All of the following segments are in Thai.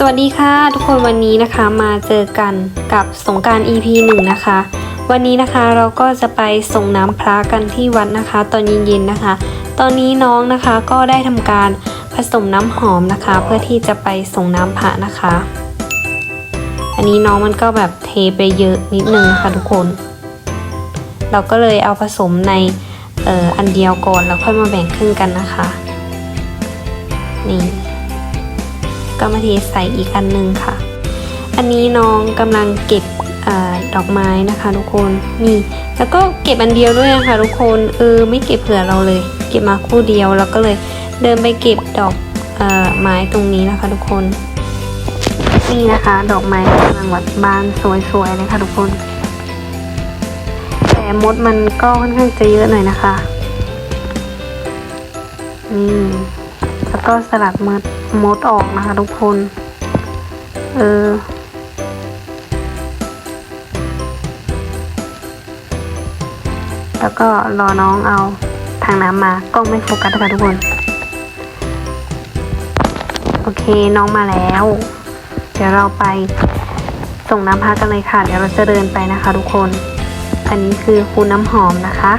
สวัสดีค่ะทุกคนวันนี้นะคะมาเจอกันกับสงการ EP 1 นะคะ วันนี้นะคะเราก็จะไปส่งน้ำพระกันที่วัดนะคะ ตอนเย็นๆนะคะ ตอนนี้น้องนะคะก็ได้ทำการผสมน้ำหอมนะคะ เพื่อที่จะไปส่งน้ำพระนะคะ อันนี้น้องมันก็แบบเทไปเยอะนิดนึงนะคะทุกคน เราก็เลยเอาผสมในอออันเดียวก่อนแล้วค่อยมาแบ่งครึ่งกันนะคะนี่ ก็มาเทใส่อีกอันนึงค่ะ อันนี้น้องกำลังเก็บอดอกไม้นะคะทุกคนนี่แล้วก็เก็บอันเดียวด้วยนะคะทุกคนเออไม่เก็บเผื่อเราเลย เก็บมาคู่เดียวแล้วก็เลยเดินไปเก็บดอกออไม้ตรงนี้นะคะ ทุกคน นี่นะคะ ดอกไม้กำลังวัดบานสวยๆเลยค่ะทุกคน แต่มดมันก็ค่อนข้างจะเยอะหน่อยนะคะนี่แล้วก็สลัดมด มดออกนะคะทุกคน เออ แล้วก็รอน้องเอาทางน้ำมากล้องไม่โฟกัสนะคะทุกคน โอเคน้องมาแล้ว เดี๋ยวเราไปส่งน้ำพักกันเลยค่ะ เดี๋ยวเราจะเดินไปนะคะทุกคน อันนี้คือคูน้ำหอมนะคะ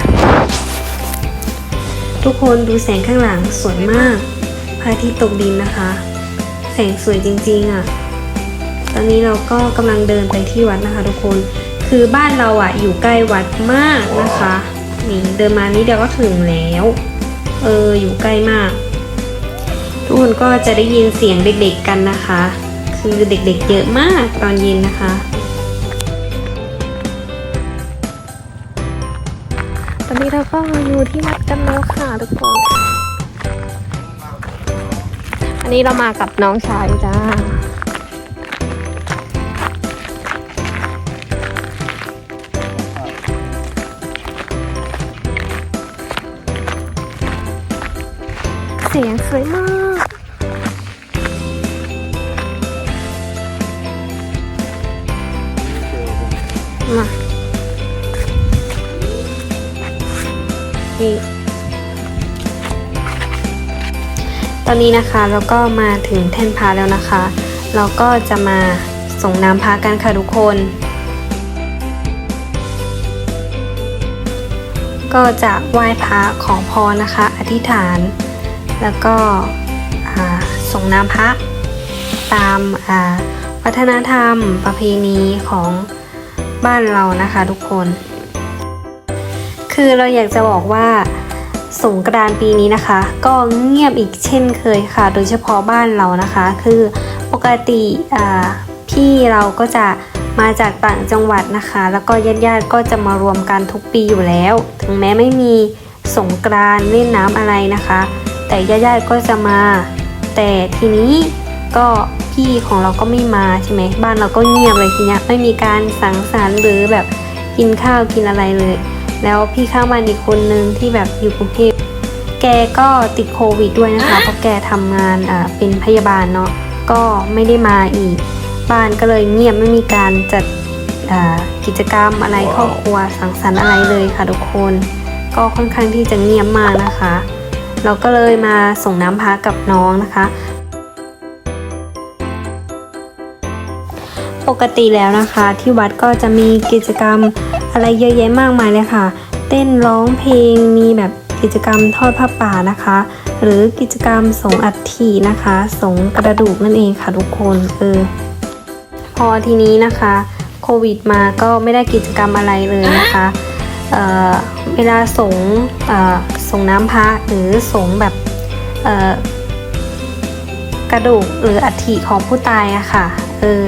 ทุกคนดูแสงข้างหลังสวยมาก ระอาทิตย์ตกดินนะคะ แสงสวยจริงๆอะ ตอนนี้เราก็กำลังเดินไปที่วัดนะคะ ทุกคน คือบ้านเราอะอยู่ใกล้วัดมากนะคะ นี่เดินมานี้เดียวก็ถึงแล้ว เอออยู่ใกล้มาก ทุกคนก็จะได้ยินเสียงเด็กๆกันนะคะ คือเด็กๆเยอะมากตอนเย็นนะคะตอนนี้เราก็อยู่ที่วัดกันแล้วค่ะทุกคน นนี้เรามากับน้องชายจ้า เสียงสวยมาก มานี่ อนนี้นะคะเราก็มาถึงแท่นพระแล้วนะคะ เราก็จะมาส่งน้ำพระกันค่ะทุกคน ก็จะไหว้พระของพรนะคะ อธิษฐาน แล้วก็ส่งน้ำพระตามวัฒนธรรมประเพณีของบ้านเรานะคะทุกคน คือเราอยากจะบอกว่า สงกรานต์ปีนี้นะคะ ก็เงียบอีกเช่นเคยค่ะ โดยเฉพาะบ้านเรานะคะ คือปกติอ่าพี่เราก็จะมาจากต่างจังหวัดนะคะ แล้วก็ญาติๆก็จะมารวมกันทุกปีอยู่แล้ว ถึงแม้ไม่มีสงกรานต์เล่นน้ำอะไรนะคะ แต่ญาติๆก็จะมา แต่ทีนี้ก็พี่ของเราก็ไม่มาใช่ไหมบ้านเราก็เงียบเลยทีเนี้ยไม่มีการสังสรรค์หรือแบบกินข้าวกินอะไรเลย แล้วพี่ข้างบ้านอีกคนนึงที่แบบอยู่กรุงเทพแกก็ติดโควิดด้วยนะคะ เพราะแกทำงานอ่าเป็นพยาบาลเนาะก็ไม่ได้มาอีก บ้านก็เลยเงียบไม่มีการจัดอ่ากิจกรรมอะไรครอบครัวสังสรรค์อะไรเลยค่ะทุกคน ก็ค่อนข้างที่จะเงียบมากนะคะ เราก็เลยมาส่งน้ำพักกับน้องนะคะ ปกติแล้วนะคะที่วัดก็จะมีกิจกรรม อะไรเยอะแยะมากมายเลยค่ะ เต้นร้องเพลงมีแบบกิจกรรมทอดผ้าป่านะคะ หรือกิจกรรมสงอัฐินะคะสงกระดูกนั่นเองค่ะทุกคนเออพอทีนี้นะคะโควิดมาก็ไม่ได้กิจกรรมอะไรเลยนะคะเออเวลาสงเอ่อสงน้ำพระหรือสงแบบเอ่อกระดูกหรืออัฐิของผู้ตายอะค่ะเออ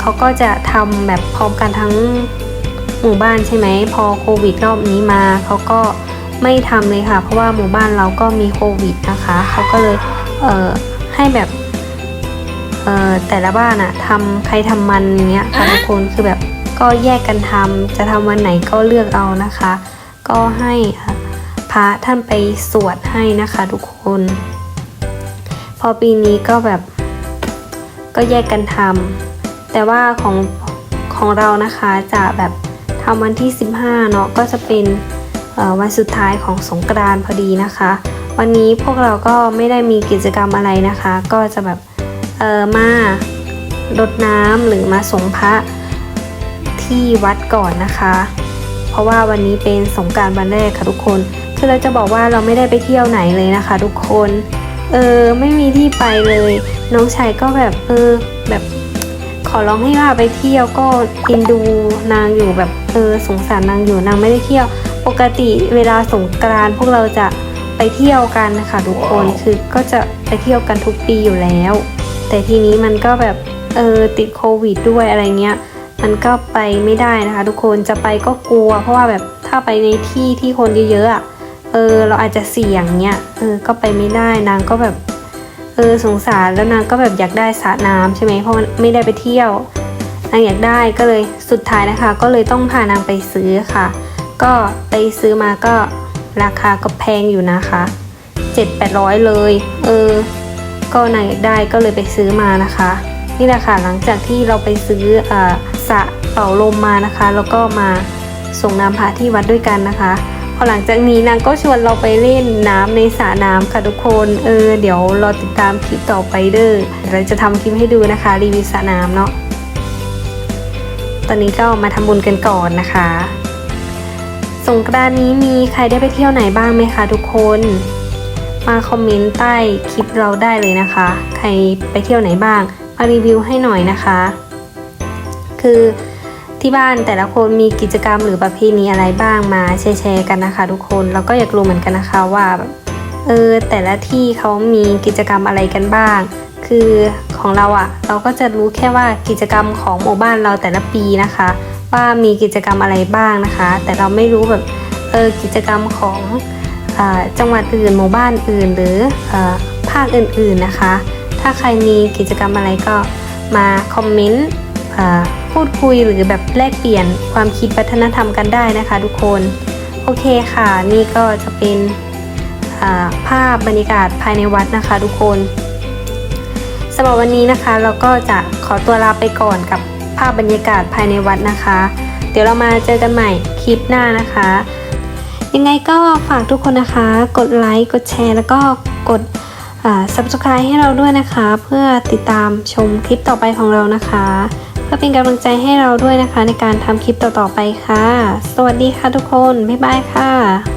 เขาก็จะทำแบบพร้อมกันทั้ง หมู่บ้านใช่ไหมพอโควิดรอบนี้มาเขาก็ไม่ทำเลยค่ะ เพราะว่าหมู่บ้านเราก็มีโควิดนะคะเขาก็เลยเอ่อให้แบบเอ่อแต่ละบ้านอะทำใครทำมันเนี้ยค่ะทุกคนคือแบบก็แยกกันทำจะทำวันไหนก็เลือกเอานะคะ ก็ให้อะพระท่านไปสวดให้นะคะทุกคน พอปีนี้ก็แบบก็แยกกันทำแต่ว่าของของเรานะคะจะแบบ ทำวันที่ 15 เนาะก็จะเป็นวันสุดท้ายของสงกรานต์พอดีนะคะ วันนี้พวกเราก็ไม่ได้มีกิจกรรมอะไรนะคะ ก็จะแบบเออมารดน้ำหรือมาสงพระที่วัดก่อนนะคะ เพราะว่าวันนี้เป็นสงการวันแรกค่ะทุกคนคือเราจะบอกว่าเราไม่ได้ไปเที่ยวไหนเลยนะคะ ทุกคน เออไม่มีที่ไปเลย น้องชายก็แบบเออแบบ ขอร้องให้ว่าไปเที่ยวก็เอินดูนางอยู่แบบเออสงสารนางอยู่นางไม่ได้เที่ยว ปกติเวลาสงกรานพวกเราจะไปเที่ยวกันนะคะทุกคนคือก็จะไปเที่ยวกันทุกปีอยู่แล้ว แต่ทีนี้มันก็แบบเออติดโควิดด้วยอะไรเงี้ยมันก็ไปไม่ได้นะคะ ทุกคนจะไปก็กลัว เพราะว่าแบบถ้าไปในที่ที่คนเยอะๆอะเออเราอาจจะเสี่ยงเนี้ยเออก็ไปไม่ได้นางก็แบบ เออสงสารแล้วนางก็แบบอยากได้สระน้ำใช่ไหมเพราะไม่ได้ไปเที่ยวนางอยากได้ก็เลยสุดท้ายนะคะ ก็เลยต้องพานางไปซื้อค่ะ ก็ไปซื้อมาก็ราคาก็แพงอยู่นะคะ7 8 0 0 เลย เออ ก็นางอยากได้ก็เลยไปซื้อมานะคะ นี่แหละค่ะหลังจากที่เราไปซื้ออ่าสระเป่าลมมานะคะ แล้วก็มาส่งน้ำพระที่วัดด้วยกันนะคะ พอหลังจากนี้นางก็ชวนเราไปเล่นน้ำในสระน้ำค่ะทุกคนเออเดี๋ยวรอติดตามคลิปต่อไปเด้อเราจะทำคลิปให้ดูนะคะรีวิวสระน้ำเนาะตอนนี้ก็มาทำบุญกันก่อนนะคะสงกรานนี้มีใครได้ไปเที่ยวไหนบ้างไหมคะทุกคน มาคอมเมนต์ใต้คลิปเราได้เลยนะคะ ใครไปเที่ยวไหนบ้างมารีวิวให้หน่อยนะคะ คือ ที่บ้านแต่ละคนมีกิจกรรมหรือประเพณีอะไรบ้างมาแชร์กันนะคะ ทุกคนเราก็อยากรู้เหมือนกันนะคะว่าแบบเออแต่ละที่เขามีกิจกรรมอะไรกันบ้าง คือของเราอะ่ะ เราก็จะรู้แค่ว่ากิจกรรมของหมู่บ้านเราแต่ละปีนะคะ ว่ามีกิจกรรมอะไรบ้างนะคะ แต่เราไม่รู้แบบเออกิจกรรมของอจังหวัดอื่นหมู่บ้านอื่น หรืออภาคอื่นๆนะคะ ถ้าใครมีกิจกรรมอะไรก็มาคอมเมนต์ พูดคุยหรือแบบแลกเปลี่ยนความคิดวัฒนธรรมกันได้นะคะทุกคน โอเคค่ะนี่ก็จะเป็นภาพบรรยากาศภายในวัดนะคะทุกคนสำหรับวันนี้นะคะเราก็จะขอตัวลาไปก่อนกับภาพบรรยากาศภายในวัดนะคะ เดี๋ยวเรามาเจอกันใหม่คลิปหน้านะคะ ยังไงก็ฝากทุกคนนะคะ กดไลค์กดแชร์ แล้วก็กด subscribe ให้เราด้วยนะคะ เพื่อติดตามชมคลิปต่อไปของเรานะคะ เพื่อเป็นกำลังใจให้เราด้วยนะคะในการทำคลิปต่อๆไปค่ะ สวัสดีค่ะทุกคน บ๊ายบายค่ะ